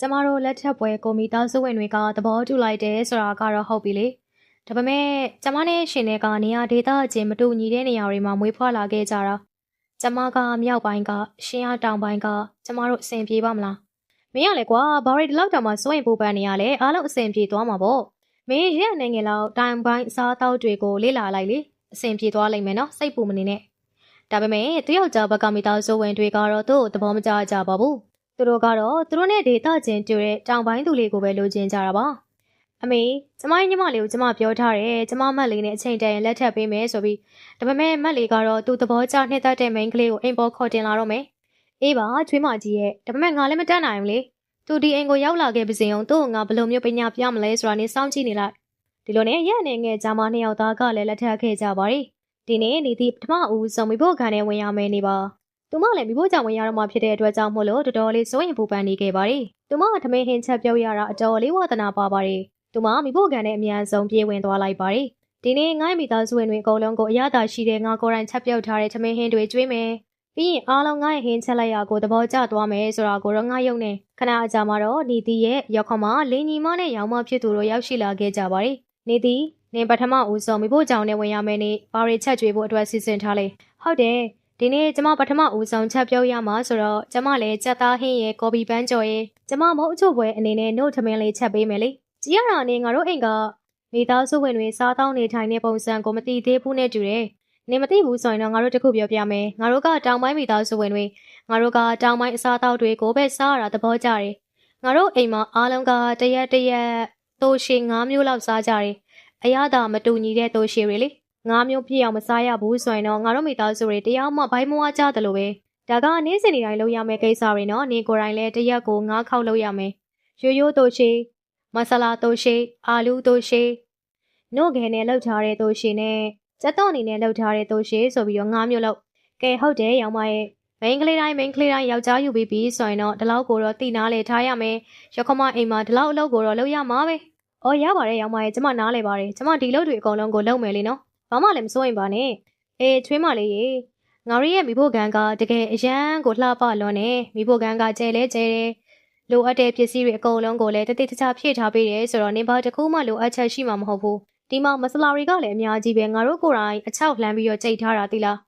ကျမတို့လက်ထပ်ပွဲကိုမီသားစုဝင်တွေကသဘောတူလိုက်တယ်ဆိုတာကတော့ဟုတ်ပြီလေဒါပေမဲ့ကျမနဲ့ရှင်တွေကနေရာဒေသအချင်းမတူညီတဲ့နေရာတွေမှာမွေးဖွားလာခဲ့ကြတာကျမကမြောက်ပိုင်းကရှင်ရတောင်ပိုင်းကကျမတို့အဆင်ပြေပါမလားမင်းရလေကွာဘာရီဒီလောက်တောင်မှစိုးရင်ပူပန်နေရလဲအားလုံးအဆင်ပြေသွားမှာပေါ့မင်းရက်နေငယ်လောက်တိုင်ပိုင်းအစားအသောက်တွေကိုလေ့လာလိုက်လေအဆင်ပြေသွားလိမ့်မယ်နော်စိတ်ပူမနေနဲ့ဒါပေမဲ့သူယောက်ျားဘက်ကမိသားစုဝင်တွေကတော့သူ့ကိုသဘောမကျကြပါဘူး သူတို့ကတော့သူတို့နဲ့ဒေတာချင်းတူတဲ့တောင်ပိုင်းသူလေးကိုပဲလိုချင်ကြတာပါအမေကျမရဲ့ညီမလေးကိုကျမပြောထားတယ်ကျမမတ်လေးနဲ့အချိန်တန်ရင်လက်ထပ်ပေးမယ်ဆိုပြီးဒါပေမဲ့မတ်လေးကတော့သူ့သဘောကျနှစ်သက်တဲ့ main ကလေးကိုအိမ်ပေါ်ခေါ်တင်လာတော့မယ်အေးပါချွေးမကြီးရဲ့ဒါပေမဲ့ငါလည်းမတတ်နိုင်ဘူးလေသူဒီအိမ်ကိုရောက်လာခဲ့ပါစေအောင်သူ့ကိုငါဘယ်လိုမျိုးပညာပြမလဲဆိုတာနေစောင့်ကြည့်နေလိုက်ဒီလိုနဲ့ရက်နေငယ်ဂျာမနှစ်ယောက်သားကလည်းလက်ထပ်ခဲ့ကြပါရီဒီနေ့နေသည့်ပထမဦးဆုံးမိဖို့ခံနဲ့ဝင်ရမယ်နေပါ သူမလည်းမိဖို့ကြောင့်ဝင်ရတော့မှဖြစ်တဲ့အတွက်ကြောင့်မို့လို့တော်တော်လေးစိုးရင်ပူပန်နေခဲ့ပါတယ်။သူမကထမင်းဟင်းချက်ပြုတ်ရတာအတော်လေးဝါသနာပါပါတယ်။သူမမိဖို့ကန်နဲ့အမြန်ဆုံးပြေးဝင်သွားလိုက်ပါတယ်။ဒီနေ့ငိုင်းမိသားစုဝင်တွေအကုန်လုံးကိုအရသာရှိတဲ့ငါကိုယ်တိုင်ချက်ပြုတ်ထားတဲ့ထမင်းဟင်းတွေကျွေးမယ်။ပြီးရင်အားလုံးငိုင်းဟင်းချက်လိုက်ရကိုသဘောကျသွားမယ်ဆိုတာကိုတော့ငါယုံနေခဏအကြာမှာတော့နီတီရဲ့ရောက်ခမလင်းညီမနဲ့ရောင်မဖြစ်သူတို့ရောက်ရှိလာခဲ့ကြပါတယ်။နီတီနင်ပထမဦးဆုံးမိဖို့ကြောင့်နဲ့ဝင်ရမယ်နေဘာတွေချက်ကျွေးဖို့အတွက်စီစဉ်ထားလဲ။ဟုတ်တယ်။ ဒီနေ့ကျမပထမဦးဆုံးချက်ပြောရမှာဆိုတော့ကျမလည်းကြက်သားဟင်းရဲ့ကော်ပီပန်းကြော်ရဲ့ကျမမုတ်အချို့ပွဲအနေနဲ့နှုတ်ထမင်းလေးချက်ပေးမယ်လေကြည်ရတာနဲ့ငါတို့အိမ်ကမိသားစုဝင်တွေစားတောင်းနေထိုင်တဲ့ပုံစံကိုမသိသေးဘူးနဲ့တူတယ်နေမသိဘူးဆိုရင်တော့ငါတို့တခုပြောပြမယ်ငါတို့ကတောင်ပိုင်းမိသားစုဝင်တွေငါတို့ကတောင်ပိုင်းအစားအသောက်တွေကိုပဲစားရတာသဘောကျတယ်ငါတို့အိမ်မှာအားလုံးကတရက်တရက်သိုးရှင်၅မျိုးလောက်စားကြတယ်အရသာမတူညီတဲ့သိုးရှင်တွေလေ ငါးမျိုးပြည့်အောင်မစားရဘူးဆိုရင်တော့ငါတို့မိသားစုတွေတရားမှဘိုင်းမွားကြတယ်လို့ပဲဒါကနေ့စဉ်နေ့တိုင်းလုပ်ရမယ့်ကိစ္စတွေနော်နေကိုယ်တိုင်လည်းတစ်ရက်ကိုငါးခေါက်လုပ်ရမယ်ရိုးရိုးတိုရှိမဆလာတိုရှိအာလူတိုရှိနို့ငယ်နဲ့လုပ်ထားတဲ့တိုရှိနဲ့စက်တော့အနေနဲ့လုပ်ထားတဲ့တိုရှိဆိုပြီးတော့ငါးမျိုးလုပ်ကဲဟုတ်တယ်ရောင်မရဲ့မိန်းကလေးတိုင်းမိန်းကလေးတိုင်းယောက်ျားယူပြီးပြီဆိုရင်တော့ဒီလောက်ကိုတော့တည်နာလေထားရမယ်ရခမအိမ်မှာဒီလောက်အလုပ်ကိုတော့လုပ်ရမှာပဲအော်ရပါတယ်ရောင်မရဲ့ကျမနားလေပါတယ်ကျမဒီလုပ်တွေအကုန်လုံးကိုလုပ်မယ်လေနော် ဘာမှလည်းမစိုးရင်ပါနဲ့အေးချွေးမလေးရေငါတို့ရဲ့မိဖို့ကန်ကတကယ်အရန်ကိုလှပလွန်းနေမိဖို့ကန်ကကျဲလဲကျဲတယ်လိုအပ်တဲ့ပစ္စည်းတွေအကုန်လုံးကိုလည်းတတိတခြားဖြည့်ထားပေးတယ်ဆိုတော့နေဘာတစ်ခုမှလိုအပ်ချက်ရှိမှာမဟုတ်ဘူးဒီမှာမဆလာတွေကလည်းအများကြီးပဲငါတို့ကိုယ်တိုင်အချောက်လှမ်းပြီးတော့ကြိတ်ထားတာတိလား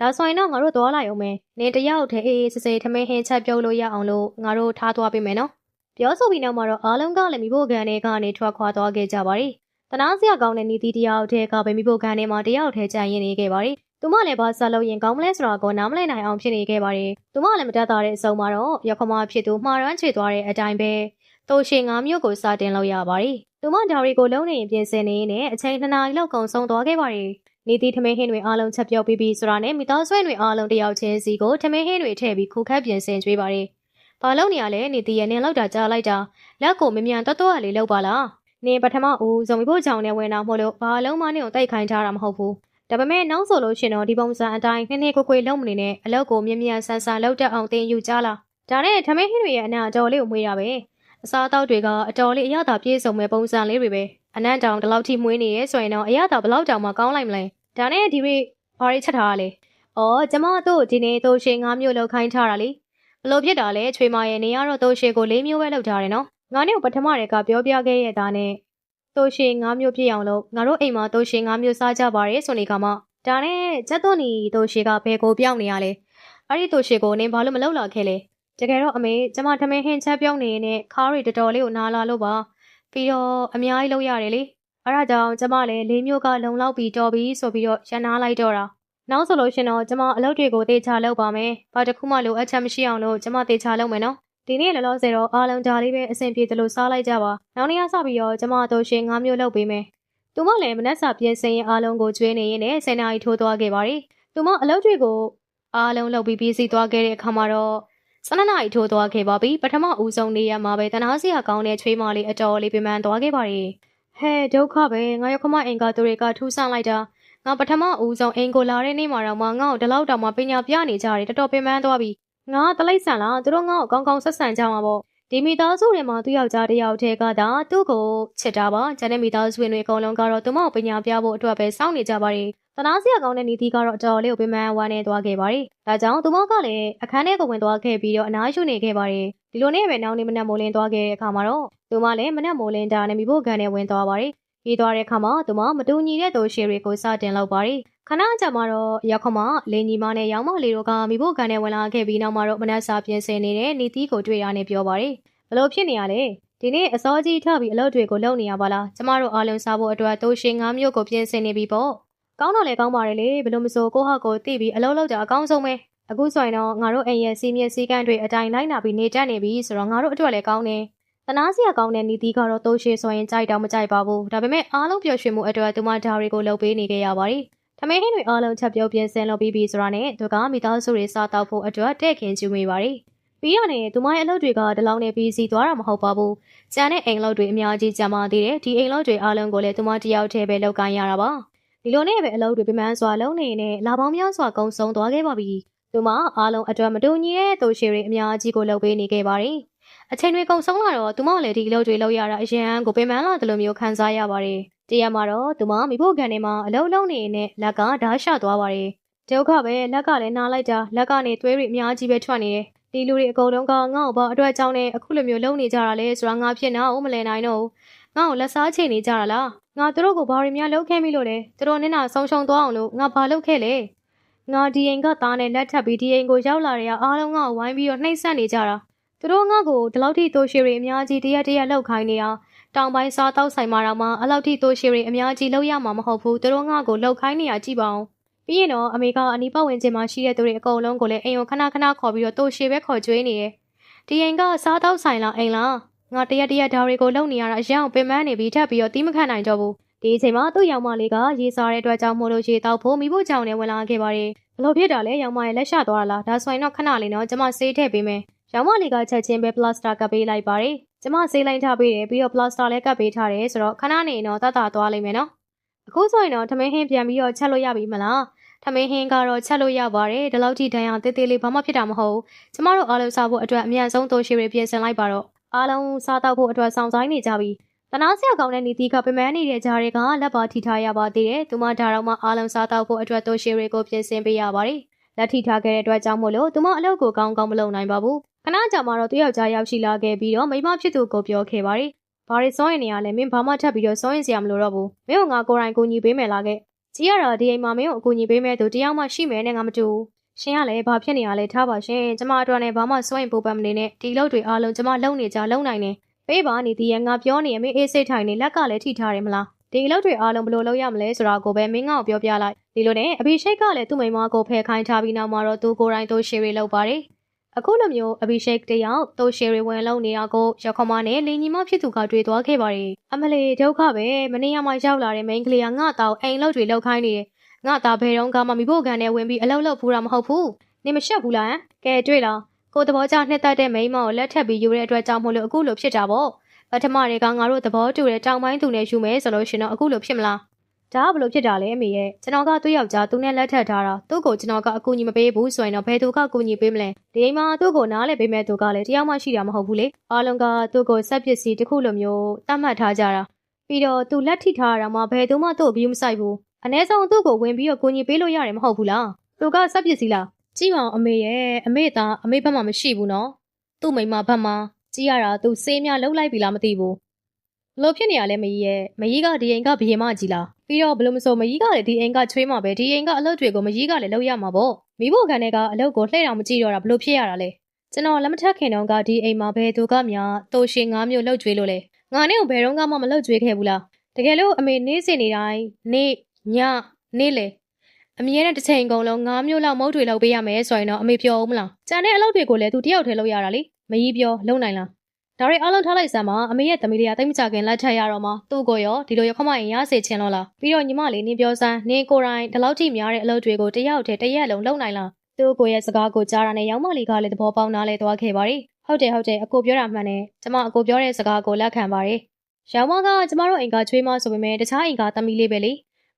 ဒါဆိုရင်တော့ငါတို့သွားလိုက်အောင်မယ်နင်တယောက်တည်းအေးအေးဆေးဆေးထမင်းဟင်းချက်ပြုတ်လို့ရအောင်လို့ငါတို့ထားသွားပေးမယ်နော်ပြောဆိုပြီးနောက်မှာတော့အားလုံးကလည်းမိဖို့ကန်တွေကနေထွက်ခွာသွားခဲ့ကြပါရီ တနာစရာကောင်းတဲ့နီတီတယောက်တည်းကပဲမိဖို့ခံထဲမှာတယောက်တည်းကြံရင်နေခဲ့ပါတယ်။သူမလည်းဘာဆက်လို့ရင်ကောင်းမလဲဆိုတာကိုနားမလည်နိုင်အောင်ဖြစ်နေခဲ့ပါတယ်။သူမလည်းမတတ်တာတဲ့အစုံမှာတော့ရခမဖြစ်သူမှားရမ်းချေသွားတဲ့အတိုင်းပဲတိုးရှင်ငါမျိုးကိုစတင်လို့ရပါတယ်။သူမဒါရီကိုလုံးနေရင်ပြင်ဆင်နေနဲ့အချိန်နှစ်နာရီလောက်ကုန်ဆုံးသွားခဲ့ပါတယ်။နီတီထမင်းဟင်းတွေအားလုံးချက်ပြုတ်ပြီးပြီဆိုတာနဲ့မိသားဆွဲတွေအားလုံးတယောက်ချင်းစီကိုထမင်းဟင်းတွေထည့်ပြီးခုခတ်ပြင်ဆင်ကျွေးပါတယ်။ဘာလို့နေရလဲနီတီရဲ့နင်လောက်တာကြားလိုက်တာလက်ကိုမမြန်တော်တော်လေးလောက်ပါလား။ နင်ပထမဦးဇုံမီဖို့ကြောင်နဲ့ဝင်အောင်မို့လို့ဘာလုံးမနဲ့ကိုတိုက်ခိုင်းထားတာမဟုတ်ဘူးဒါပေမဲ့နောက်ဆိုလို့ရှင်တော့ဒီပုံစံအတိုင်းနှစ်နှစ်ကိုကိုလုံးမနေနဲ့အလောက်ကိုမြင်မြန်ဆန်ဆန်လောက်တက်အောင်သင်ယူကြလားဒါနဲ့ဓမင်းဟင်းတွေရဲ့အနာအတော်လေးကိုမွေးတာပဲအစားအသောက်တွေကအတော်လေးအရသာပြည့်စုံမဲ့ပုံစံလေးတွေပဲအနံ့တောင်ဒီလောက်ထိမွေးနေရဲဆိုရင်တော့အရသာဘလောက်တောင်မှကောင်းလိုက်မလဲဒါနဲ့ဒီနေ့ဘာတွေချက်ထားရလဲအော်ကျမတို့ဒီနေ့တိုးရှင်၅မျိုးလောက်ခိုင်းထားတာလေဘလို့ဖြစ်တာလဲချွေမရဲ့နေရတော့တိုးရှင်ကို၄မျိုးပဲလောက်ထားတယ်နော် ငါနဲ့ပထမတည်းကပြောပြခဲ့ရတာနဲ့တိုးရှင်၅မျိုးပြည့်အောင်လို့ငါတို့အိမ်မှာတိုးရှင်၅မျိုးစားကြပါရဲဆိုနေကမှဒါနဲ့ကျက်သွန်နီတိုးရှင်ကဘယ်ကိုပြောင်းနေရလဲအဲ့ဒီတိုးရှင်ကိုနင်ဘာလို့မလောက်လာခဲ့လဲတကယ်တော့အမေကျမထမင်းဟင်းချက်ပြောင်းနေနဲ့ခါးရီတော်တော်လေးကိုနားလာလို့ပါပြီးတော့အများကြီးလောက်ရတယ်လေအဲ့ဒါကြောင့်ကျမလည်းလေးမျိုးကလုံလောက်ပြီးတော်ပြီဆိုပြီးတော့ရန်နာလိုက်တော့တာနောက်ဆိုလို့ရှင်တော့ကျမအလုပ်တွေကိုတေချာလုပ်ပါမယ်ဘာတစ်ခုမှလိုအပ်ချက်မရှိအောင်လို့ကျမတေချာလုပ်မယ်နော် ဒီနေ့လောလောဆယ်တော့အားလုံးဒါလေးပဲအဆင်ပြေသလိုစားလိုက်ကြပါနောက်နေ့ကစပြီးတော့ကျမတို့ရှင်၅မျိုးလုပ်ပေးမယ်သူမလည်းမနှက်စာပြင်ဆင်ရင်အားလုံးကိုကျွေးနေရင်လည်းဆယ်နာရီထိုးသွားခဲ့ပါတယ်သူမအလုပ်တွေကိုအားလုံးလုပ်ပြီးပြီးစီးသွားခဲ့တဲ့အခါမှာတော့ဆနနာရီထိုးသွားခဲ့ပါပြီပထမဦးဆုံးနေရမှာပဲတနာစရာကောင်းတဲ့ချွေးမလေးအတော်လေးပြမန်သွားခဲ့ပါတယ်ဟဲဒုက္ခပဲငါရခမအင်္ဂါသူတွေကထူးဆန်းလိုက်တာငါပထမဦးဆုံးအင်ကိုလာတဲ့နေ့မှာတော့မှငါ့ကိုဒီလောက်တောင်မှပညာပြနေကြတယ်တော်တော်ပြမန်သွားပြီ ငါတလိုက်ဆန်လားသူတို့ငါ့ကိုကောင်းကောင်းဆက်ဆံကြမှာပေါ့ဒီမိသားစုတွေမှာသူ့ယောက်ျားတစ်ယောက်တည်းကသာသူ့ကိုချစ်တာပါကျန်တဲ့မိသားစုဝင်တွေအကုန်လုံးကတော့သူမကိုပညာပြဖို့အတွက်ပဲစောင့်နေကြပါတယ်တနာစရာကောင်းတဲ့နီတီကတော့အတော်လေးကိုပြမန်ဝါနေသွားခဲ့ပါတယ်ဒါကြောင့်သူမကလည်းအခန်းထဲကိုဝင်သွားခဲ့ပြီးတော့အနားယူနေခဲ့ပါတယ်ဒီလိုနဲ့ပဲနောက်နေ့မနက်မိုးလင်းသွားခဲ့တဲ့အခါမှာတော့သူမလည်းမနက်မိုးလင်းတာနဲ့မိဖို့ကန်နဲ့ဝင်သွားပါတယ် ပြီးသွားတဲ့အခါမှာသူမမတူညီတဲ့သူရှေတွေကိုစတင်လောက်ပါတယ်ခဏကြာမှတော့ရောက်ခမလင်းကြီးမနဲ့ရောင်မလေးတို့ကမိဖို့ကန်နဲ့ဝင်လာခဲ့ပြီးနောက်မှာတော့မနက်စာပြင်ဆင်နေတဲ့နီတီကိုတွေ့ရနေပြောပါတယ်ဘလို့ဖြစ်နေရလဲဒီနေ့အစောကြီးထပြီးအလုပ်တွေကိုလုပ်နေရပါလားကျမတို့အားလုံးစားဖို့အတွက်တိုးရှင်ငါးမျိုးကိုပြင်ဆင်နေပြီပေါ့ကောင်းတော့လေကောင်းပါတယ်လေဘလို့မစိုးကိုဟောက်ကိုတိပြီးအလုပ်လုပ်တာအကောင်းဆုံးပဲအခုဆိုရင်တော့ငါတို့အိမ်ရဲ့စီးမြင့်စည်းကမ်းတွေအတိုင်းလိုက်နာပြီးနေတတ်နေပြီဆိုတော့ငါတို့အတွက်လည်းကောင်းတယ် တနာစရာကောင်းတဲ့နီတီကတော့တိုးရှင်ဆိုရင်ကြိုက်တော့မကြိုက်ပါဘူးဒါပေမဲ့အားလုံးပျော်ရွှင်မှုအတွက်သူမဓာတ်တွေကိုလုပ်ပေးနေခဲ့ရပါတယ်ထမင်းဟင်းတွေအားလုံးချက်ပြုတ်ပြင်ဆင်လုပ်ပြီးပြီဆိုတာနဲ့သူကမိသားစုတွေစားတောက်ဖို့အတွက်တဲ့ခင်ကျူမိပါတယ်ပြီးရနေသူမရဲ့အလုပ်တွေကဒီလောက်နဲ့ပြီးစီသွားတာမဟုတ်ပါဘူး။ကျန်တဲ့အိမ်လုပ်တွေအများကြီးကျန်ပါသေးတယ်။ဒီအိမ်လုပ်တွေအားလုံးကိုလည်းသူမတယောက်တည်းပဲလုပ်ကိုင်ရတာပါ။ဒီလိုနဲ့ပဲအလုပ်တွေပြမန်းစွာလုပ်နေနဲ့လာပေါင်းများစွာကုံဆုံးသွားခဲ့ပါပြီ။သူမအားလုံးအတွက်မတူညီတဲ့သူရှိတွေအများကြီးကိုလုပ်ပေးနေခဲ့ပါတယ်။ အချိန်တွေကုံဆုံးလာတော့သူမလည်းဒီအလုပ်တွေလုပ်ရတာအရန်ကိုပြမန်းလာတယ်လို့မျိုးခံစားရပါတယ်။တရားမှာတော့သူမမိဖို့ခံနေမှာအလုပ်လုပ်နေနဲ့လက်ကဓာတ်ရှသွားပါတယ်။ဒုက္ခပဲလက်ကလည်းနားလိုက်တာလက်ကနေသွေးတွေအများကြီးပဲထွက်နေတယ်ဒီလူတွေအကုန်လုံးကငါ့ကိုဘာအတွက်ကြောင်းနဲ့အခုလိုမျိုးလုံနေကြတာလဲဆိုတာငါဖြစ်နာအောင်မလဲနိုင်တော့ငါ့ကိုလက်စားချိန်နေကြတာလားငါတို့ကိုဘာတွေများလုပ်ခဲ့မိလို့လဲသူတို့နင်းနာဆုံးရှုံးသွားအောင်လို့ငါဘာလုပ်ခဲ့လဲငါဒီအိမ်ကသားနဲ့လက်ထပ်ပြီးဒီအိမ်ကိုရောက်လာတဲ့အားလုံးကဝိုင်းပြီးတော့နှိမ့်ဆက်နေကြတာ သူတို့ငါ့ကိုဒီလောက်ထိတိုးရှိတွေအများကြီးတရက်တရက်လောက်ခိုင်းနေတာတောင်ပိုင်းစားတောက်ဆိုင်မှာတော့မှအဲ့လောက်ထိတိုးရှိတွေအများကြီးလောက်ရမှာမဟုတ်ဘူးသူတို့ငါ့ကိုလောက်ခိုင်းနေရကြည့်ပါဦးပြီးရင်တော့အမေကအနီးပတ်ဝန်းကျင်မှာရှိတဲ့သူတွေအကုန်လုံးကိုလည်းအိမ်ကိုခဏခဏခေါ်ပြီးတော့တိုးရှည်ပဲခေါ်ကြွေးနေတယ်။ဒီအိမ်ကစားတော့ဆိုင်လားအိမ်လားငါတရက်တရက်ဒါတွေကိုလုံနေရတာအရင်ကပင်ပန်းနေပြီးထပ်ပြီးတော့တီးမခတ်နိုင်တော့ဘူး။ဒီအချိန်မှာသူ့ရောင်မလေးကရေစားတဲ့အတွက်ကြောင့်မို့လို့ရေတောက်ဖို့မိဖို့ကြောင့်လည်းဝင်လာခဲ့ပါတယ်။ဘလို့ဖြစ်တာလဲရောင်မရဲ့လက်ရှသွားတာလားဒါဆိုရင်တော့ခဏလေးတော့ကျမဆေးထည့်ပေးမယ်။ ရောင်မလေးကချက်ချင်းပဲပလတ်စတာကပ်ပေးလိုက်ပါတယ်။ကျမဆေးလိုက်ထားပေးတယ်ပြီးတော့ပလတ်စတာလည်းကပ်ပေးထားတယ်ဆိုတော့ခဏနေတော့တတ်တာသွားလိမ့်မယ်နော်။အခုဆိုရင်တော့ထမင်းဟင်းပြန်ပြီးတော့ချက်လို့ရပြီမလား။ထမင်းဟင်းကတော့ချက်လို့ရပါတယ်ဒီလောက်ထိဒဏ်ရာတေးသေးလေးဘာမှဖြစ်တာမဟုတ်ကျမတို့အားလုံးစားဖို့အတွက်အမြန်ဆုံးတိုးရှိရပြင်ဆင်လိုက်ပါတော့အားလုံးစားတော့ဖို့အတွက်ဆောင်ဆိုင်နေကြပြီတနာဆရာကောင်းတဲ့နီတီကပမန်းနေတဲ့ဂျာတွေကလက်ပါထိထားရပါသေးတယ်သူမဒါတော့မှအားလုံးစားတော့ဖို့အတွက်တိုးရှိတွေကိုပြင်ဆင်ပေးရပါတယ်လက်ထိထားခဲ့တဲ့အတွက်ကြောင့်မို့လို့သူမအလုပ်ကိုကောင်းကောင်းမလုပ်နိုင်ပါဘူး ခဏကြာမှတော့သူယောက်ျားရောက်ရှိလာခဲ့ပြီးတော့မိမဖြစ်သူကိုပြောခဲ့ပါတယ်ဘာရီစောရင်နေရလဲမင်းဘာမှထပ်ပြီးတော့စောရင်စရာမလိုတော့ဘူးမင်းကငါကိုယ်တိုင်ကိုညီပေးမယ်လားခဲ့ကြည်ရတာဒီအိမ်မှာမင်းကိုအကူအညီပေးမဲ့သူတယောက်မှရှိမယ်နဲ့ငါမတူဘူးရှင်ကလည်းဘာဖြစ်နေရလဲထားပါရှင်ကျမအတွက်နဲ့ဘာမှစွန့်ရင်ပူပန်မနေနဲ့ဒီလောက်တွေအားလုံးကျမလုံနေကြလုံနိုင်နေပေးပါနေဒီရငါပြောနေရမင်းအေးစိတ်ထိုင်နေလက်ကလည်းထိထားတယ်မလားဒီလောက်တွေအားလုံးဘယ်လိုလုပ်ရမလဲဆိုတာကိုပဲမင်းငါ့ကိုပြောပြလိုက်ဒီလိုနဲ့အဘိရှိတ်ကလည်းသူ့မိမကိုဖယ်ခိုင်းထားပြီးနောက်မှာတော့သူကိုယ်တိုင်သူရှေရီလုပ်ပါတယ် အခုလိုမျိုးအဘိရှိတ်တယောက်တိုးရှယ်ရီဝင်လုံးနေတာကိုရခမနဲ့လင်းညီမဖြစ်သူကတွေ့သွားခဲ့ပါတယ်အမလေးဒုက္ခပဲမနေ့ကမှရောက်လာတဲ့မိန်းကလေးကငါ့တောင်အိမ်လောက်တွေလောက်ခိုင်းနေတယ်ငါသားဘယ်တော့မှမိဖို့ကန်နဲ့ဝင်ပြီးအလောက်လောက်ဖူးတာမဟုတ်ဘူးနေမရှက်ဘူးလားကဲတွေ့လားကိုသဘောကျနှစ်သက်တဲ့မိန်းမကိုလက်ထပ်ပြီးယူတဲ့အတွက်ကြောင့်မို့လို့အခုလိုဖြစ်တာပေါ့ပထမတွေကငါတို့သဘောတူတဲ့တောင်ပိုင်းသူနဲ့ယူမယ်ဆိုလို့ရှင်တော့အခုလိုဖြစ်မလား ဒါကဘလို့ဖြစ်တာလဲအမေရဲ့ကျွန်တော်ကသူ့ယောက်ျားသူနဲ့လက်ထပ်ထားတာသူ့ကိုကျွန်တော်ကအကူအညီမပေးဘူးဆိုရင်တော့ဘယ်သူကအကူအညီပေးမလဲဒီအိမ်မှာသူ့ကိုနားလဲပေးမဲ့သူကလည်းတယောက်မှရှိတာမဟုတ်ဘူးလေအားလုံးကသူ့ကိုစက်ပစ္စည်းတစ်ခုလိုမျိုးတတ်မှတ်ထားကြတာပြီးတော့သူလက်ထိထားတာမှဘယ်သူမှသူ့ကိုပြီးမဆိုင်ဘူးအ ਨੇ ဆုံးသူ့ကိုဝင်ပြီးတော့ကူညီပေးလို့ရတယ်မဟုတ်ဘူးလားသူကစက်ပစ္စည်းလားကြည့်ပါအောင်အမေရဲ့အမေသားအမေဘက်မှာမရှိဘူးနော်သူ့မိမဘက်မှာကြည့်ရတာသူစေးများလှုပ်လိုက်ပြီလားမသိဘူး ဘလို့ဖြစ်နေရလဲမကြီးရဲ့မကြီးကဒီအိမ်ကဘီရင်မကြီးလားပြီးတော့ဘလို့မဆိုမကြီးကလည်းဒီအိမ်ကချွေးမှာပဲဒီအိမ်ကအလုပ်တွေကိုမကြီးကလည်းလုပ်ရမှာပေါ့မိဖို့ခံတဲ့ကအလုပ်ကိုလှည့်အောင်မကြည့်တော့တာဘလို့ဖြစ်ရတာလဲကျွန်တော်လက်မထက်ခင်တော့ကဒီအိမ်မှာဘယ်သူကများတိုးရှင်ငါးမျိုးလှုပ်ကြွေးလို့လဲငါနဲ့ဘယ်တော့မှမလှုပ်ကြွေးခဲ့ဘူးလားတကယ်လို့အမေနေစင်နေတိုင်းနေညနေလေအမြဲတမ်းတစ်ချိန်ကုန်လုံး၅မျိုးလောက်မုတ်တွေလောက်ပေးရမယ်ဆိုရင်တော့အမေပြောဦးမလားကြံတဲ့အလုပ်တွေကိုလည်းသူတယောက်တည်းလုပ်ရတာလေမကြီးပြောလုံနိုင်လား ဒါရီအားလုံးထားလိုက်စမ်းပါအမေရဲ့သမီးလေးကတိတ်မကြခင်လက်ထက်ရတော့မှသူ့ကိုရောဒီလိုရခမရင်ရစေချင်လို့လားပြီးတော့ညီမလေးနင်းပြောစမ်းနင်းကိုယ်တိုင်ဒီလောက်ထိများတဲ့အလုပ်တွေကိုတယောက်တည်းတရက်လုံးလုပ်နိုင်လားသူ့ကိုရဲ့စကားကိုကြားတာနဲ့ရောင်မလေးကလည်းသဘောပေါက်နားလဲသွားခဲ့ပါရီဟုတ်တယ်ဟုတ်တယ်အကိုပြောတာမှန်တယ်ကျမအကိုပြောတဲ့စကားကိုလက်ခံပါရီရောင်မကကျမတို့အိမ်ကချွေးမဆိုပေမဲ့တခြားအိမ်ကသမီးလေးပဲလေ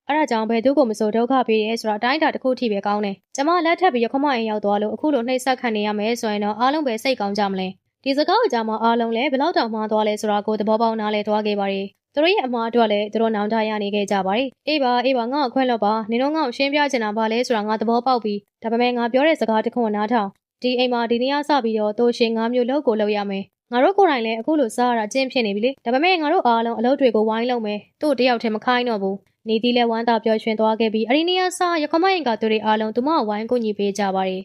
အဲ့ဒါကြောင့်ဘယ်သူကိုမဆိုဒုက္ခပေးရဲဆိုတော့အတိုင်းအတာတစ်ခုထိပဲကောင်းတယ်ကျမလက်ထပ်ပြီးရခမရင်ရောက်သွားလို့အခုလိုနှိပ်စက်ခံနေရမယ်ဆိုရင်တော့အားလုံးပဲစိတ်ကောင်းကြမလဲ ဒီစကားအကြောင်းမှာအားလုံးလည်းဘယ်လောက်တောင်မှသွားလဲဆိုတာကိုသဘောပေါက်နားလဲသွားခဲ့ပါတယ်သူတို့ရဲ့အမှားအတွက်လည်းသူတို့နောင်တရနေခဲ့ကြပါတယ်အေးပါအေးပါငါ့ကိုခွင့်လို့ပါနင်တို့ငါ့ကိုရှင်းပြချင်တာပါလဲဆိုတာငါသဘောပေါက်ပြီးဒါပေမဲ့ငါပြောတဲ့စကားတစ်ခုကိုနားထောင်ဒီအိမ်မှာဒီနေ့ကစပြီးတော့တိုးရှင်၅မျိုးလောက်ကိုလုပ်ရမယ်ငါတို့ကိုယ်တိုင်လည်းအခုလိုစားရတာအကျင့်ဖြစ်နေပြီလေဒါပေမဲ့ငါတို့အားလုံးအလုပ်တွေကိုဝိုင်းလုံးမယ်သူ့တယောက်တည်းမခိုင်းတော့ဘူးနေသီးလည်းဝမ်းသာပျော်ရွှင်သွားခဲ့ပြီးအရီနီယာစာရခမရင်ကသူတွေအားလုံးသူမဝိုင်းကူညီပေးကြပါတယ်